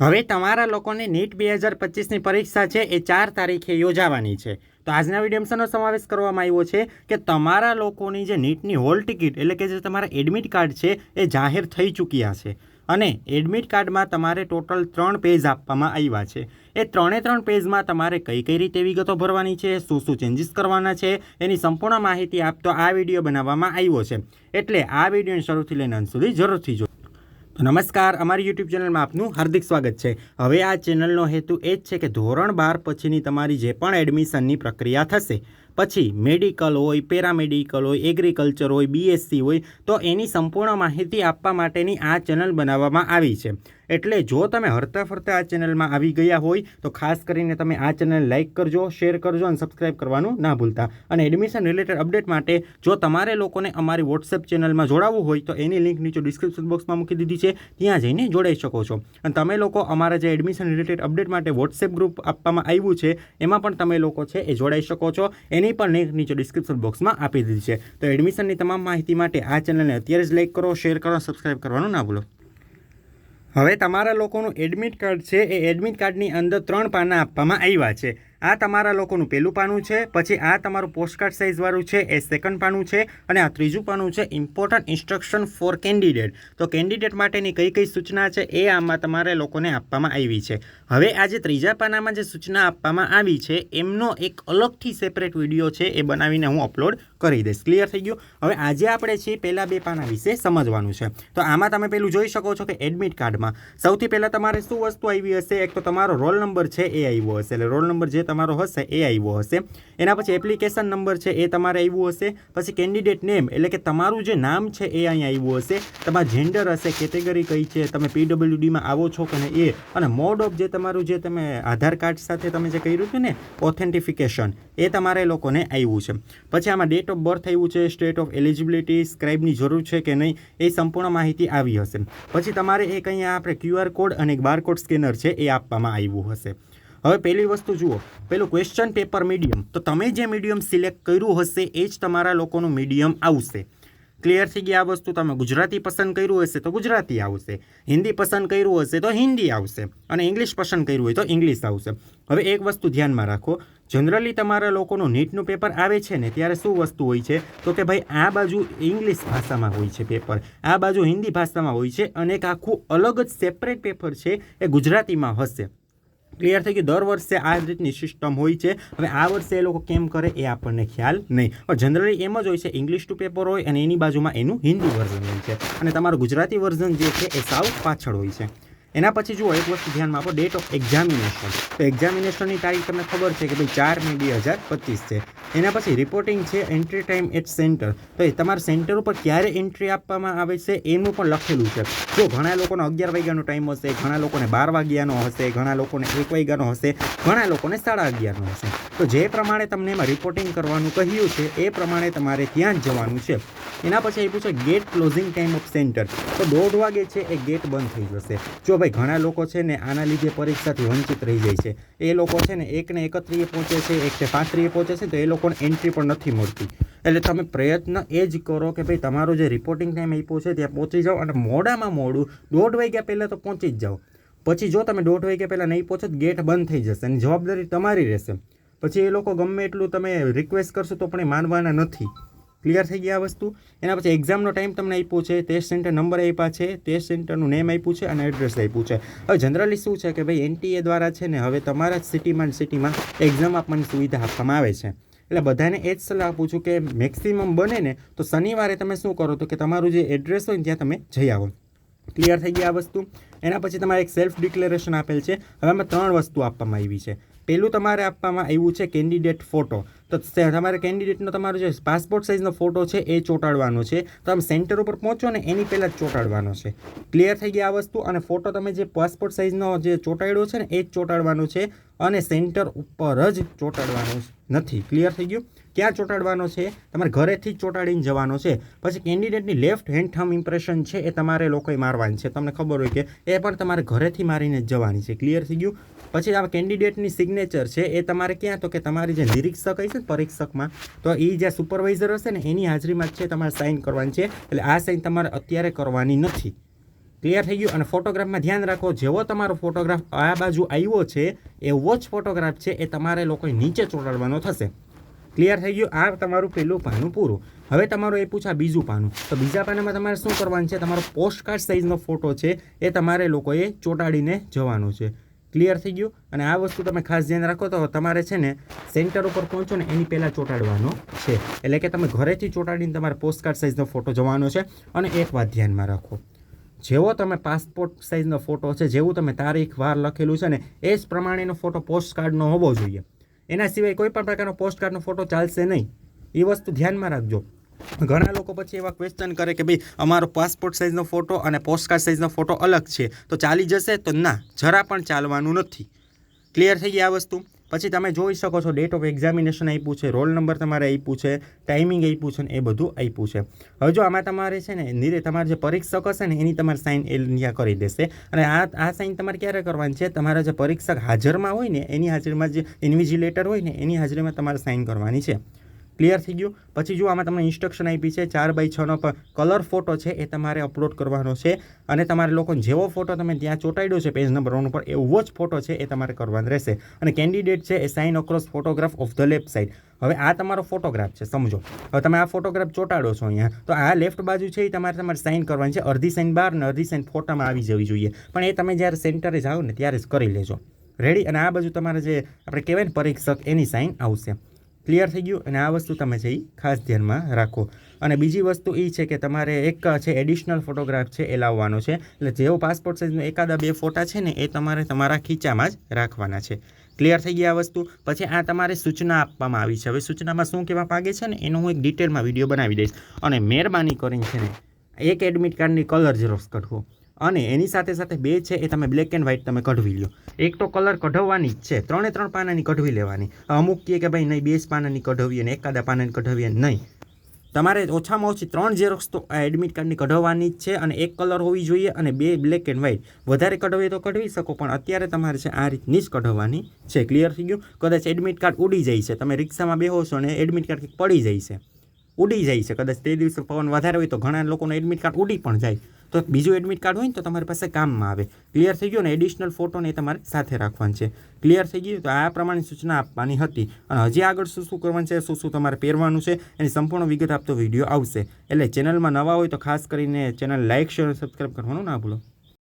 હવે તમારા લોકોને નીટ બે હજાર પચીસની પરીક્ષા છે, એ ચાર તારીખે યોજાવાની છે. તો આજના વિડીયોમાં સમાવેશ કરવામાં આવ્યો છે કે તમારા લોકોની જે નીટની હોલ ટિકિટ, એટલે કે જે તમારા એડમિટ કાર્ડ છે, એ જાહેર થઈ ચૂક્યા છે. અને એડમિટ કાર્ડમાં તમારે ટોટલ ત્રણ પેજ આપવામાં આવ્યા છે. એ ત્રણે ત્રણ પેજમાં તમારે કઈ કઈ રીતે વિગતો ભરવાની છે, શું શું ચેન્જીસ કરવાના છે, એની સંપૂર્ણ માહિતી આપતો આ વીડિયો બનાવવામાં આવ્યો છે. એટલે આ વિડીયોને શરૂથી લઈને અંત સુધી જરૂરથી જો નમસ્કાર, અમારી યુટ્યુબ ચેનલમાં આપનું હાર્દિક સ્વાગત છે. હવે આ ચેનલનો હેતુ એ જ છે કે ધોરણ બાર પછીની તમારી જે પણ એડમિશનની પ્રક્રિયા થશે પછી મેડિકલ હોય, પેરામેડિકલ હોય, એગ્રીકલ્ચર હોય, બીએસસી હોય, તો એની સંપૂર્ણ માહિતી આપવા માટેની આ ચેનલ બનાવવામાં આવી છે. એટલે જો તમે હરતા ફરતા આ ચેનલમાં આવી ગયા હોય, તો ખાસ કરીને તમે આ ચેનલ લાઇક કરજો, શેર કરજો અને સબસ્ક્રાઇબ કરવાનું ના ભૂલતા. અને એડમિશન રિલેટેડ અપડેટ માટે જો તમારે લોકોને અમારી વોટ્સએપ ચેનલમાં જોડાવવું હોય, તો એની લિંક નીચે ડિસ્ક્રિપ્શન બોક્સમાં મૂકી દીધી છે. ત્યાં જઈને જોડાઈ શકો છો. અને તમે લોકો અમારા જે એડમિશન રિલેટેડ અપડેટ માટે વોટ્સએપ ગ્રુપ આપવામાં આવ્યું છે, એમાં પણ તમે લોકો છે એ જોડાઈ શકો છો. એની પણ લિંક નીચે ડિસ્ક્રિપ્શન બોક્સમાં આપી દીધી છે. તો એડમિશનની તમામ માહિતી માટે આ ચેનલને અત્યારે જ લાઇક કરો શેર કરો સબસ્ક્રાઇબ કરવાનું ના ભૂલો. હવે તમારા લોકોનું એડમિટ કાર્ડ છે. એ એડમિટ કાર્ડની અંદર ત્રણ પાના આપવામાં આવ્યા છે. આ તમારા લોકોનું પહેલું પાનું છે, પછી આ તમારું પોસ્ટકાર્ડ સાઇઝવાળું છે, એ સેકન્ડ પાનું છે, અને આ ત્રીજું પાનું છે ઇમ્પોર્ટન્ટ ઇન્સ્ટ્રક્શન ફોર કેન્ડિડેટ તો કેન્ડિડેટ માટેની કઈ કઈ સૂચના છે, એ આમાં તમારે લોકોને આપવામાં આવી છે. હવે આ જે ત્રીજા પાનામાં જે સૂચના આપવામાં આવી છે, એમનો એક અલગથી સેપરેટ વીડિયો છે, એ બનાવીને હું અપલોડ કરી દઈશ. ક્લિયર થઈ ગયું? હવે આજે આપણે છીએ પહેલાં બે પાના વિશે સમજવાનું છે. તો આમાં તમે પેલું જોઈ શકો છો કે એડમિટ કાર્ડમાં સૌથી પહેલાં તમારે શું વસ્તુ આવી હશે? એક તો તમારો રોલ નંબર છે, એ આવ્યો હશે. એટલે રોલ નંબર જે તમારો હશે, એ આવ્યો હશે. એના પછી એપ્લિકેશન નંબર છે, એ તમારે આવ્યું હશે. પછી કેન્ડિડેટ નેમ એટલે કે તમારું જે નામ છે, એ અહીંયા આવ્યું હશે. તમારું જેન્ડર હશે કેટેગરી કઈ છે, તમે પીડબ્લ્યુડીમાં આવો છો કે એ, અને મોડ ઓફ જે તમારું જે તમે આધાર કાર્ડ સાથે તમે જે કર્યું હતું ને ઓથેન્ટિફિકેશન એ તમારે લોકોને આવ્યું છે. પછી આમાં ડેટ ઓફ બર્થ આવ્યું છે સ્ટેટ ઓફ એલિજિબિલિટી સ્ક્રાઇબની જરૂર છે કે નહીં, એ સંપૂર્ણ માહિતી આવી હશે. પછી તમારે એક અહીંયા આપણે ક્યુઆર કોડ અને બારકોડ સ્કેનર છે, એ આપવામાં આવ્યું હશે. હવે પહેલી વસ્તુ જુઓ. પેલું ક્વેશ્ચન પેપર મીડિયમ તો તમે જે મીડિયમ સિલેક્ટ કર્યું હશે, એ જ તમારા લોકોનું મીડિયમ આવશે. ક્લિયર થઈ ગઈ આ વસ્તુ? તમે ગુજરાતી પસંદ કર્યું હશે, તો ગુજરાતી આવશે. હિન્દી પસંદ કર્યું હશે, તો હિન્દી આવશે. અને ઇંગ્લિશ પસંદ કર્યું હોય, તો ઇંગ્લિશ આવશે. હવે એક વસ્તુ ધ્યાનમાં રાખો. જનરલી તમારા લોકોનું નીટનું પેપર આવે છે ને, ત્યારે શું વસ્તુ હોય છે? તો કે ભાઈ, આ બાજુ ઇંગ્લિશ ભાષામાં હોય છે પેપર આ બાજુ હિન્દી ભાષામાં હોય છે અને એક આખું અલગ જ સેપરેટ પેપર છે, એ ગુજરાતીમાં હશે. ક્લિયર થઈ ગયું. દર વર્ષે આ રીતની સિસ્ટમ હોય છે. હવે આ વર્ષે એ લોકો કેમ કરે એ આપણને ખ્યાલ નહીં. પણ જનરલી એમ જ હોય છે. ઇંગ્લિશ ટુ પેપર હોય અને એની બાજુમાં એનું હિન્દી વર્ઝન હોય છે. અને તમારું ગુજરાતી વર્ઝન જે છે એ સાવ પાછળ હોય છે. એના પછી જુઓ, એક વસ્તુ ધ્યાનમાં આપો. ડેટ ઓફ એક્ઝામિનેશન તો એક્ઝામિનેશનની તારીખ તમને ખબર છે કે ભાઈ ચાર મે બે હજાર પચીસ છે. એના પછી રિપોર્ટિંગ છે એન્ટ્રી ટાઈમ એટ સેન્ટર તો એ તમારા સેન્ટર ઉપર ક્યારે એન્ટ્રી આપવામાં આવે છે, એનું પણ લખેલું છે. જો ઘણા લોકોને અગિયાર વાગ્યાનો ટાઈમ હશે, ઘણા લોકોને બાર વાગ્યાનો હશે, ઘણા લોકોને એક વાગ્યાનો હશે, ઘણા લોકોને સાડા અગિયારનો હશે. તો જે પ્રમાણે તમને એમાં રિપોર્ટિંગ કરવાનું કહ્યું છે, એ પ્રમાણે તમારે ત્યાં જ જવાનું છે. એના પછી આપ્યું છે gate closing time of centre તો દોઢ વાગે છે, એ ગેટ બંધ થઈ જશે. જો ભાઈ ઘણા લોકો છે ને આના લીધે પરીક્ષાથી વંચિત રહી જાય છે. એ લોકો છે ને એકને એકત્રીએ પહોંચે છે, એકને પાંત્રીએ પહોંચે છે, તો એ લોકોને એન્ટ્રી પણ નથી મળતી. એટલે તમે પ્રયત્ન એ જ કરો કે ભાઈ તમારો જે રિપોર્ટિંગ ટાઈમ આપ્યો છે ત્યાં પહોંચી જાઓ અને મોડામાં મોડું દોઢ વાગ્યા પહેલાં તો પહોંચી જ જાઓ. પછી જો તમે દોઢ વાગ્યા પહેલાં નહીં પહોંચો તો ગેટ બંધ થઈ જશે અને જવાબદારી તમારી રહેશે. પછી એ લોકો ગમે એટલું તમે રિક્વેસ્ટ કરશો તો પણ એ માનવાના નથી. ક્લિયર થઈ ગયા આ વસ્તુ? એના પછી એક્ઝામનો ટાઈમ તમને આપ્યો છે ટેસ્ટ સેન્ટર નંબર આપ્યા છે ટેસ્ટ સેન્ટરનું નેમ આપ્યું છે અને એડ્રેસ આપ્યું છે. હવે જનરલી શું છે કે ભાઈ એનટીએ દ્વારા છે ને હવે તમારા જ સિટીમાં સિટીમાં એક્ઝામ આપવાની સુવિધા આપવામાં આવે છે. એટલે બધાને એ જ સલાહ આપું છું કે મેક્સિમમ બને ને તો શનિવારે તમે શું કરો તો કે તમારું જે એડ્રેસ હોય ત્યાં તમે જઈ આવો. ક્લિયર થઈ ગઈ આ વસ્તુ? એના પછી તમારે એક સેલ્ફ ડિક્લેરેશન આપેલ છે. હવે આમાં ત્રણ વસ્તુ આપવામાં આવી છે. પહેલું તમારે આપવામાં આવ્યું છે કેન્ડિડેટ ફોટો તો તમારે કેન્ડિડેટનો તમારો જે પાસપોર્ટ સાઇઝનો ફોટો છે એ ચોંટાડવાનો છે. તમે સેન્ટર ઉપર પહોંચો ને એની પહેલાં જ ચોંટાડવાનો છે. ક્લિયર થઈ ગઈ આ વસ્તુ અને ફોટો તમે જે પાસપોર્ટ સાઇઝનો જે ચોંટાડ્યો છે ને એ જ ચોંટાડવાનો છે અને સેન્ટર ઉપર જ ચોંટાડવાનો નથી. ક્લિયર થઈ ગયું? ક્યાં ચોંટાડવાનો છે? તમારે ઘરેથી જ ચોંટાડીને જવાનો છે. પછી કેન્ડિડેટની લેફ્ટ હેન્ડ થમ ઇમ્પ્રેશન છે એ તમારે લોકોએ મારવાની છે. તમને ખબર હોય કે એ પણ તમારે ઘરેથી મારીને જ જવાની છે. ક્લિયર થઈ ગયું? પછી આ કેન્ડિડેટની સિગ્નેચર છે એ તમારે ક્યાં? તો કે તમારી જે નિરીક્ષક હશે ને પરીક્ષકમાં, તો એ જે સુપરવાઇઝર હશે ને, એની હાજરીમાં છે તમારે સાઇન કરવાની છે. એટલે આ સાઇન તમારે અત્યારે કરવાની નથી. ક્લિયર થઈ ગયું. અને ફોટોગ્રાફમાં ધ્યાન રાખો, જેવો તમારો ફોટોગ્રાફ આ બાજુ આવ્યો છે એવો જ ફોટોગ્રાફ છે, એ તમારે લોકોએ નીચે ચોંટાડવાનો થશે. ક્લિયર થઈ ગયું? આ તમારું પહેલું પાનું પૂરું. હવે તમારું એ પૂછા બીજું પાનું. તો બીજા પાનામાં તમારે શું કરવાનું છે? તમારો પોસ્ટ કાર્ડ સાઇઝનો ફોટો છે, એ તમારે લોકોએ ચોંટાડીને જવાનું છે. ક્લિયર થઈ ગયું? અને આ વસ્તુ તમે ખાસ ધ્યાન રાખો તો તમારે છે ને સેન્ટર ઉપર પહોંચો ને એની પહેલાં ચોંટાડવાનો છે. એટલે કે તમે ઘરેથી ચોંટાડીને તમારે પોસ્ટ કાર્ડ સાઇઝનો ફોટો જવાનો છે. અને એક વાત ધ્યાનમાં રાખો. જેવો તમે પાસપોર્ટ સાઇઝનો ફોટો છે, જેવું તમે તારીખ, વાર લખેલું છે ને, એ જ પ્રમાણેનો ફોટો પોસ્ટ કાર્ડનો હોવો જોઈએ. એના સિવાય કોઈ પણ પ્રકારનો પોસ્ટ કાર્ડનો ફોટો ચાલશે નહીં. એ વસ્તુ ધ્યાનમાં રાખજો. ઘણા લોકો પછી એવા ક્વેશ્ચન કરે કે ભાઈ, અમારો પાસપોર્ટ સાઇઝનો ફોટો અને પોસ્ટ કાર્ડ સાઇઝનો ફોટો અલગ છે. તો ચાલી જશે તો ના, જરા પણ ચાલવાનું નથી. ક્લિયર થઈ ગઈ આ વસ્તુ? પછી તમે જોઈ શકો છો ડેટ ઓફ એક્ઝામિનેશન આપ્યું છે રોલ નંબર તમારે આપ્યું છે ટાઈમિંગ આપ્યું છે ને એ બધું આપ્યું છે. હવે જો આમાં તમારે છે ને નીરે તમારે જે પરીક્ષક હશે ને એની તમારે સાઇન એ ત્યાં કરી દેશે. અને આ આ સાઇન તમારે ક્યારે કરવાની છે? તમારા જે પરીક્ષક હાજરમાં હોય ને એની હાજરીમાં જે ઇન્વિજિલેટર હોય ને એની હાજરીમાં તમારે સાઇન કરવાની છે. ક્લિયર થઈ ગયું. પછી જો આમાં તમને ઇન્સ્ટ્રક્શન આપી છે, ચાર બાય છનો કલર ફોટો છે, એ તમારે અપલોડ કરવાનો છે. અને તમારે લોકો જેવો ફોટો તમે ત્યાં ચોંટાડ્યો છે પેજ નંબર વન ઉપર, એવો જ ફોટો છે, એ તમારે કરવાનો રહેશે. અને કેન્ડિડેટ છે એ sign across photograph of the left side હવે આ તમારો ફોટોગ્રાફ છે, સમજો. હવે તમે આ ફોટોગ્રાફ ચોંટાડો છો અહીંયા, તો આ લેફ્ટ બાજુ છે એ તમારે તમારે સાઇન કરવાની છે. અડધી સાઇન બહાર ને અડધી સાઇન ફોટામાં આવી જવી જોઈએ. પણ એ તમે જ્યારે સેન્ટરે જાઓ ને ત્યારે જ કરી લેજો. રેડી અને આ બાજુ તમારે જે આપણે કહેવાય ને પરીક્ષક, એની સાઇન આવશે. ક્લિયર થઈ ગયું અને આ વસ્તુ તમે એ ખાસ ધ્યાનમાં રાખો. અને બીજી વસ્તુ એ છે કે તમારે એક છે એડિશનલ ફોટોગ્રાફ છે એ લાવવાનો છે. એટલે જેવો પાસપોર્ટ સાઇઝનો એકાદા બે ફોટા છે ને એ તમારે તમારા ખીચામાં જ રાખવાના છે. ક્લિયર થઈ ગઈ આ વસ્તુ. પછી આ તમારે સૂચના આપવામાં આવી છે. હવે સૂચનામાં શું કહેવા માગે છે ને એનો હું એક ડિટેલમાં વીડિયો બનાવી દઈશ. અને મહેરબાની કરીને છે ને એક એડમિટ કાર્ડની કલર ઝેરોક્સ કઢવો અને એની સાથે સાથે બે છે એ તમે બ્લેક એન્ડ વ્હાઇટ તમે કઢવી લો એક તો કલર કઢવવાની જ છે. ત્રણે ત્રણ પાનાની કઢવી લેવાની. અમુક કહે કે ભાઈ નહીં બે જ પાનાની કઢવીએ ને એકાદા પાનાની કઢવીએ નહીં. તમારે ઓછામાં ઓછી ત્રણ ઝેરોક્સ તો આ એડમિટ કાર્ડની કઢવવાની જ છે અને એક કલર હોવી જોઈએ અને બે બ્લેક એન્ડ વ્હાઇટ વધારે કઢવીએ તો કઢવી શકો, પણ અત્યારે તમારે છે આ રીતની જ કઢવવાની છે. ક્લિયર થઈ ગયું? કદાચ એડમિટ કાર્ડ ઉડી જાય છે. તમે રિક્ષામાં બેહો છો અને એડમિટ કાર્ડ પડી જાય છે. ઉડી જાય છે. કદાચ તે દિવસે પવન વધારે હોય તો ઘણા લોકોનો એડમિટ કાર્ડ ઉડી પણ જાય. તો બીજું એડમિટ કાર્ડ હોય ને તો તમારી પાસે કામમાં આવે. ક્લિયર થઈ ગયું ને એડિશનલ ફોટોને તમારે સાથે રાખવાનું છે. ક્લિયર થઈ ગયું તો આ પ્રમાણે સૂચના આપવાની હતી. અને હજી આગળ શું શું કરવાનું છે, શું શું તમારે પહેરવાનું છે, એની સંપૂર્ણ વિગત આપતો વીડિયો આવશે. એટલે ચેનલમાં નવા હોય તો ખાસ કરીને ચેનલ લાઇક શેર સબસ્ક્રાઈબ કરવાનું ના ભૂલો.